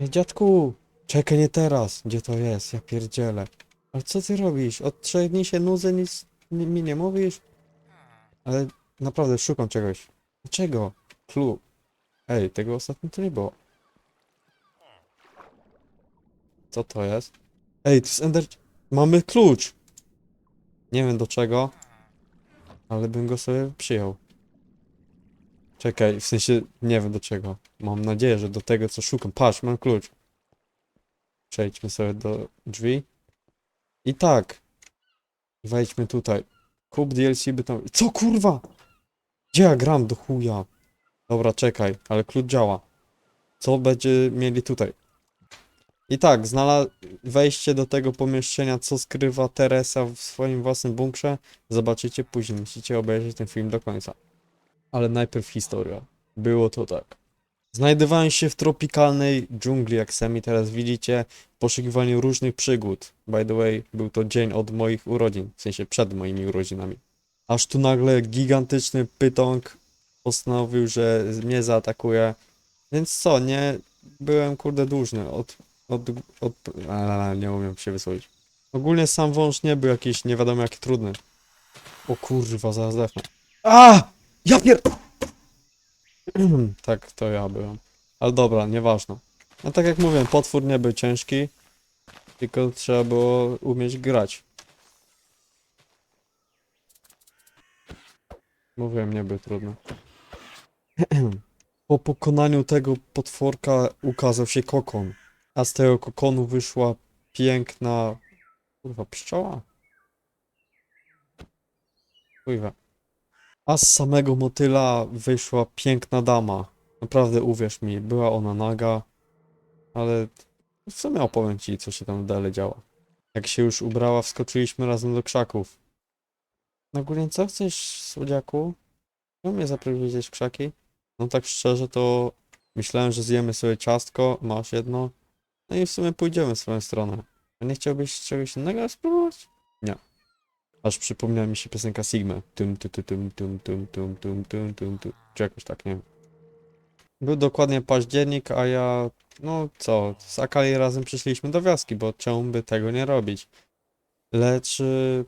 Ej, dziadku! Czekaj, nie teraz. Gdzie to jest? Ja pierdzielę. Ale co ty robisz? Od trzech dni się nudzę, nic mi, nie mówisz? Ale naprawdę szukam czegoś. Dlaczego? Clue. Ej, tego ostatnio tu nie było. Co to jest? Ej, to jest Ender... Mamy klucz! Nie wiem do czego, ale bym go sobie przyjął. Czekaj, w sensie nie wiem do czego. Mam nadzieję, że do tego co szukam. Patrz, mam klucz. Przejdźmy sobie do drzwi. I tak. Wejdźmy tutaj. Kup DLC by tam... Co kurwa? Gdzie ja gram do chuja? Dobra, czekaj, ale klucz działa. Co będzie mieli tutaj? I tak, znalazł wejście do tego pomieszczenia, co skrywa Teresa w swoim własnym bunkrze. Zobaczycie później, musicie obejrzeć ten film do końca. Ale najpierw historia. Było to tak. Znajdowałem się w tropikalnej dżungli, jak sami teraz widzicie, w poszukiwaniu różnych przygód. By the way, był to dzień od moich urodzin, w sensie przed moimi urodzinami. Aż tu nagle gigantyczny pytąg postanowił, że mnie zaatakuje. Więc co, nie byłem kurde dłużny od. od, od a, nie umiem się wysłowić. Ogólnie sam wąż nie był jakiś nie wiadomo jaki trudny. O kurwa, zaraz zdechnę. A! Ja pier... tak, to ja byłem. Ale dobra, nieważne. No tak jak mówiłem, potwór nie był ciężki, tylko trzeba było umieć grać. Mówiłem, nie był trudny. Po pokonaniu tego potworka ukazał się kokon, a z tego kokonu wyszła piękna... Kurwa, pszczoła? Kurwa. A z samego motyla wyszła piękna dama. Naprawdę uwierz mi, była ona naga, ale w sumie opowiem ci, co się tam dalej działo. Jak się już ubrała, wskoczyliśmy razem do krzaków. No ogólnie co chcesz, słodziaku? Czemu mnie zaprowadzić krzaki? No tak szczerze to myślałem, że zjemy sobie ciastko, masz jedno, no i w sumie pójdziemy w swoją stronę. A nie chciałbyś czegoś innego spróbować? Aż przypomniała mi się piosenka Sigma. Tum, tum, tum, tum, tum, tum, tum, tum, tum, tum, tum. Czy jakoś tak, nie wiem. Był dokładnie październik, a ja, no co, z Akali razem przyszliśmy do wioski, bo czemu by tego nie robić? Lecz y,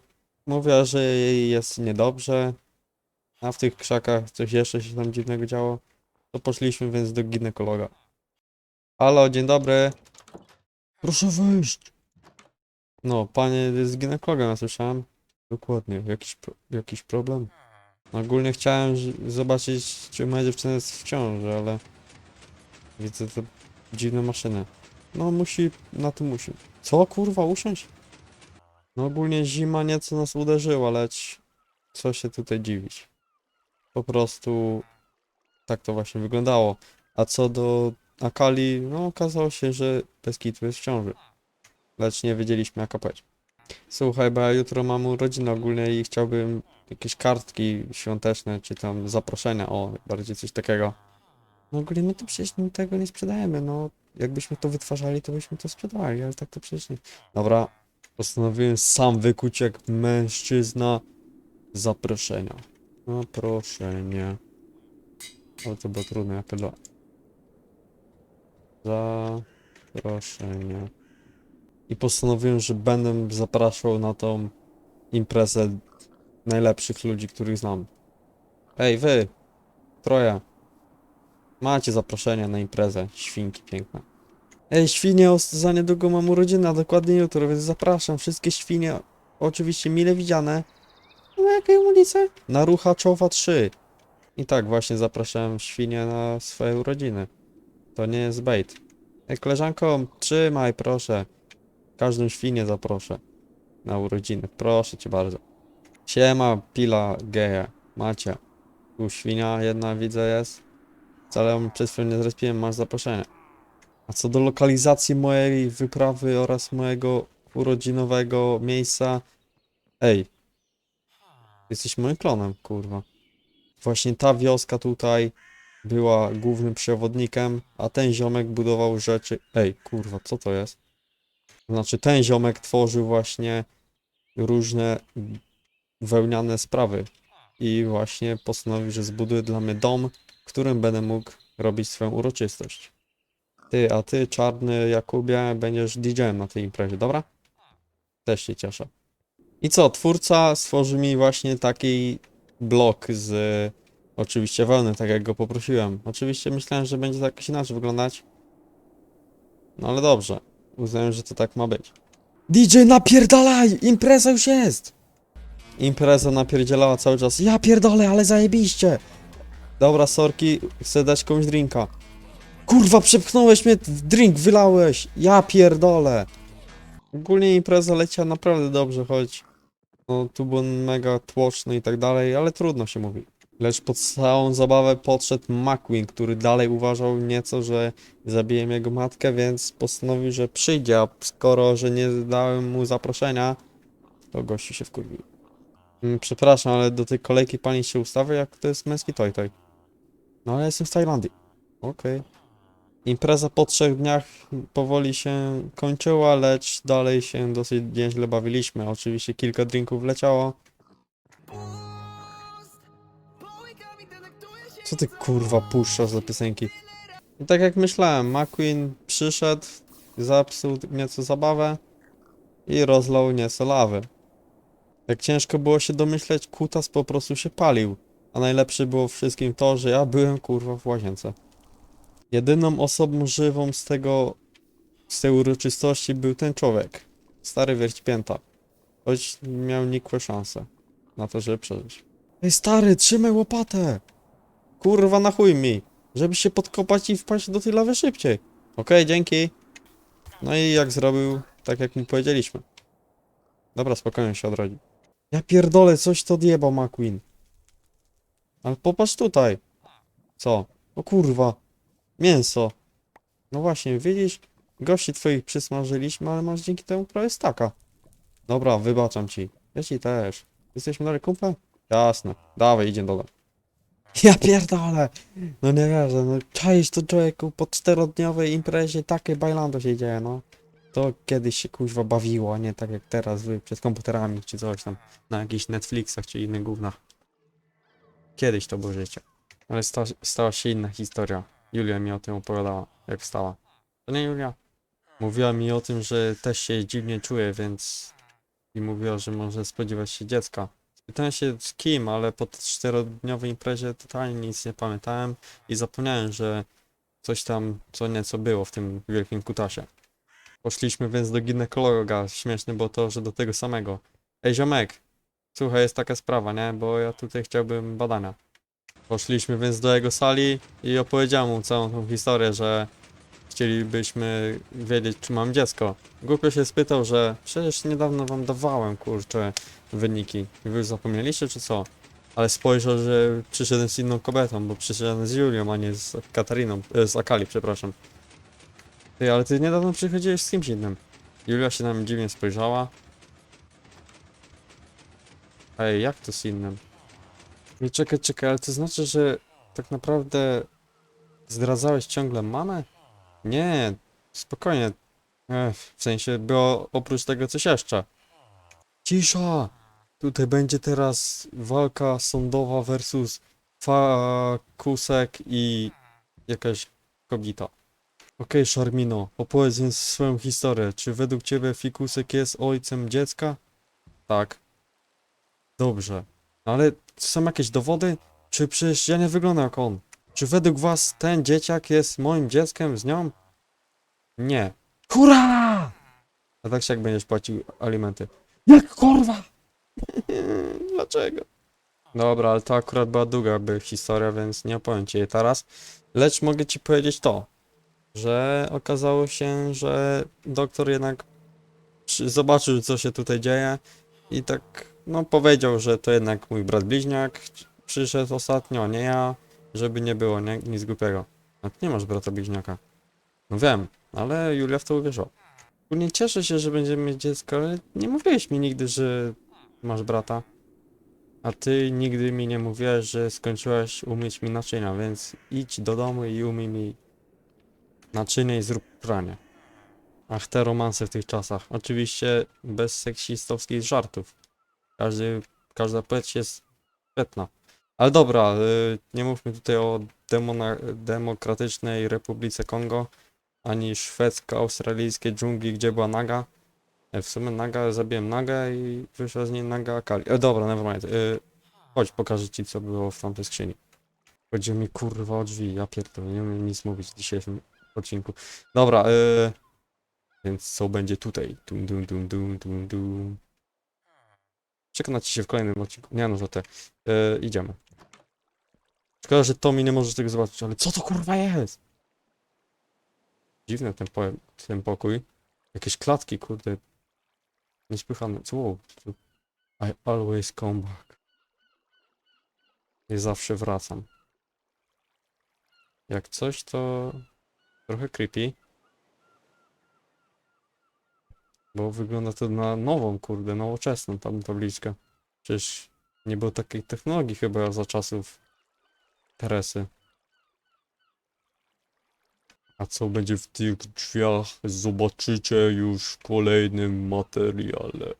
mówiła, że jej jest niedobrze, a w tych krzakach coś jeszcze się tam dziwnego działo. To poszliśmy więc do ginekologa. Halo, dzień dobry. Proszę wyjść. No, panie jest ginekologiem, ja słyszałem. Dokładnie, jakiś, pro, jakiś problem? Ogólnie chciałem zobaczyć, czy moja dziewczyna jest w ciąży, ale widzę te dziwne maszyny. No musi, na tym musi. Co kurwa, usiąść? No ogólnie zima nieco nas uderzyła, lecz co się tutaj dziwić. Po prostu tak to właśnie wyglądało. A co do Akali, no okazało się, że bez kitu jest w ciąży. Lecz nie wiedzieliśmy jak opać. Słuchaj, bo ja jutro mam urodziny ogólnie i chciałbym jakieś kartki świąteczne, czy tam zaproszenia, o, bardziej coś takiego. No ogólnie my to przecież tego nie sprzedajemy, no. Jakbyśmy to wytwarzali, to byśmy to sprzedawali, ale tak to przecież nie. Dobra, postanowiłem sam wykuć jak mężczyzna zaproszenia. Zaproszenie. Ale to było trudne, ja pierdolę. Zaproszenie. I postanowiłem, że będę zapraszał na tą imprezę najlepszych ludzi, których znam. Ej, wy! Troje. Macie zaproszenie na imprezę. Świnki piękne. Ej, świnie, za niedługo mam urodziny, a dokładnie jutro, więc zapraszam wszystkie świnie. Oczywiście mile widziane. Na jakiej ulicy? Na Ruchaczowa 3. I tak właśnie zapraszałem świnie na swoje urodziny. To nie jest bait. Ej, koleżanko, trzymaj, proszę. Każdą świnię zaproszę na urodziny. Proszę cię bardzo. Siema, pila geje. Macie. Tu świnia jedna widzę jest. Wcale ją przed chwilą nie zrespiłem, masz zaproszenie. A co do lokalizacji mojej wyprawy oraz mojego urodzinowego miejsca. Ej. Jesteś moim klonem, kurwa. Właśnie ta wioska tutaj była głównym przewodnikiem, a ten ziomek budował rzeczy. Ej, kurwa, co to jest? Znaczy, ten ziomek tworzył właśnie różne wełniane sprawy. I właśnie postanowił, że zbuduje dla mnie dom, w którym będę mógł robić swoją uroczystość. Ty, a ty, czarny Jakubie, będziesz DJ-em na tej imprezie, dobra? Też się cieszę. I co, twórca stworzył mi właśnie taki blok z oczywiście wełny, tak jak go poprosiłem. Oczywiście myślałem, że będzie to jakoś inaczej wyglądać. No ale dobrze. Uznałem, że to tak ma być. DJ napierdalaj! Impreza już jest! Impreza napierdzielała cały czas. Ja pierdolę, ale zajebiście! Dobra, sorki, chcę dać komuś drinka. Kurwa, przepchnąłeś mnie, drink wylałeś! Ja pierdolę! Ogólnie impreza leciała naprawdę dobrze, choć no, tu było mega tłoczno i tak dalej, ale trudno się mówi. Lecz pod całą zabawę podszedł McQueen, który dalej uważał nieco, że zabiję jego matkę, więc postanowił, że przyjdzie, a skoro, że nie dałem mu zaproszenia, to gościu się wkurwił. Mm, Przepraszam, ale do tej kolejki pani się ustawia, jak to jest męski toj toj. No ale jestem z Tajlandii. Okej. Impreza po trzech dniach powoli się kończyła, lecz dalej się dosyć nieźle bawiliśmy. Oczywiście kilka drinków leciało. Co ty kurwa puszczasz za piosenki? I tak jak myślałem, McQueen przyszedł, zepsuł nieco zabawę i rozlał nieco lawy. Jak ciężko było się domyśleć, kutas po prostu się palił. A najlepsze było wszystkim to, że ja byłem kurwa w łazience. Jedyną osobą żywą z tego, z tej uroczystości był ten człowiek. Stary wierćpięta. Choć miał nikłe szanse na to, żeby przeżyć. Ej stary, trzymaj łopatę! Kurwa na chuj mi! Żeby się podkopać i wpaść do tej lawy szybciej. Okej, dzięki. No i jak zrobił, tak jak mu powiedzieliśmy. Dobra, spokojnie się odrodzi. Ja pierdolę, coś to odjebał McQueen. Ale popatrz tutaj. Co? O kurwa. Mięso. No właśnie, widzisz? Gości twoich przysmażyliśmy, ale masz dzięki temu prawie staka. Dobra, wybaczam ci. Ja ci też. Jesteśmy dalej kumple? Jasne. Dawaj, idzie dole. Ja pierdolę! No nie wierzę, no czaisz to człowieku po czterodniowej imprezie takie bajlando się dzieje, no. To kiedyś się kuźwa bawiło, a nie tak jak teraz wy przed komputerami czy coś tam. Na jakichś Netflixach czy innych gównach. Kiedyś to było życie. Ale sta stała się inna historia. Julia mi o tym opowiadała, jak wstała. To nie Julia? Mówiła mi o tym, że też się dziwnie czuje, więc... I mówiła, że może spodziewać się dziecka. Pytałem się z kim, ale po czterodniowej imprezie totalnie nic nie pamiętałem i zapomniałem, że coś tam co nieco było w tym wielkim kutasie. Poszliśmy więc do ginekologa. Śmieszne było to, że do tego samego. Ej ziomek, słuchaj, jest taka sprawa, nie? Bo ja tutaj chciałbym badania. Poszliśmy więc do jego sali i opowiedziałem mu całą tą historię, że chcielibyśmy wiedzieć, czy mam dziecko. Głupio się spytał, że przecież niedawno wam dawałem, kurczę, wyniki. Wy już zapomnieliście, czy co? Ale spojrzał, że przyszedłem z inną kobietą, bo przyszedłem z Julią, a nie z Katariną, e, z Akali, przepraszam. Ty, ale ty niedawno przychodziłeś z kimś innym. Julia się na mnie dziwnie spojrzała. Ej, jak to z innym? Nie, czekaj, czekaj, ale to znaczy, że tak naprawdę zdradzałeś ciągle mamę? Nie, spokojnie. Ech, w sensie było oprócz tego coś jeszcze. Cisza! Tutaj będzie teraz walka sądowa versus Fakusek i jakaś kobieta. Okej, Szarmino, opowiedz więc swoją historię. Czy według ciebie Fikusek jest ojcem dziecka? Tak. Dobrze. Ale są jakieś dowody? Czy przecież ja nie wyglądam jak on? Czy według was ten dzieciak jest moim dzieckiem z nią? Nie. Hurra! A tak się jak będziesz płacił alimenty. Jak kurwa? Dlaczego? Dobra, ale to akurat była długa by historia, więc nie opowiem ci jej teraz. Lecz mogę ci powiedzieć to, że okazało się, że doktor jednak zobaczył, co się tutaj dzieje i tak, no powiedział, że to jednak mój brat bliźniak przyszedł ostatnio, a nie ja, żeby nie było nie, nic głupiego. A ty nie masz brata bliźniaka. No wiem, ale Julia w to uwierzyła. Ogólnie cieszę się, że będziemy mieć dziecko, ale nie mówiłeś mi nigdy, że masz brata. A ty nigdy mi nie mówiłeś, że skończyłaś umyć mi naczynia, więc idź do domu i umyj mi naczynie i zrób pranie. Ach, te romanse w tych czasach. Oczywiście bez seksistowskich żartów. Każdy, każda płeć jest petna. Ale dobra, y, nie mówmy tutaj o demona, demokratycznej Republice Kongo. ani szwedzko-australijskie dżungli, gdzie była naga. E, W sumie naga, zabiłem nagę i wyszła z niej naga Akali. E, dobra, nevermind. Y, chodź, pokażę ci, co było w tamtej skrzyni. Chodzi mi kurwa o drzwi, ja pierdolę, nie umiem nic mówić w dzisiejszym odcinku. Dobra, y, więc co będzie tutaj? Dum, dum, dum, dum, dum, dum. Przekonacie się w kolejnym odcinku. Nie no, że te. Y, idziemy. Szkoda, że Tommy nie możesz tego zobaczyć, ale co to kurwa jest? Dziwny ten, po ten pokój. Jakieś klatki, kurde. Niespychane. Co? Wow, I always come back. I zawsze wracam. Jak coś, to trochę creepy. Bo wygląda to na nową, kurde, nowoczesną tam tabliczkę. Przecież nie było takiej technologii chyba za czasów Teresy. A co będzie w tych drzwiach, zobaczycie już w kolejnym materiale.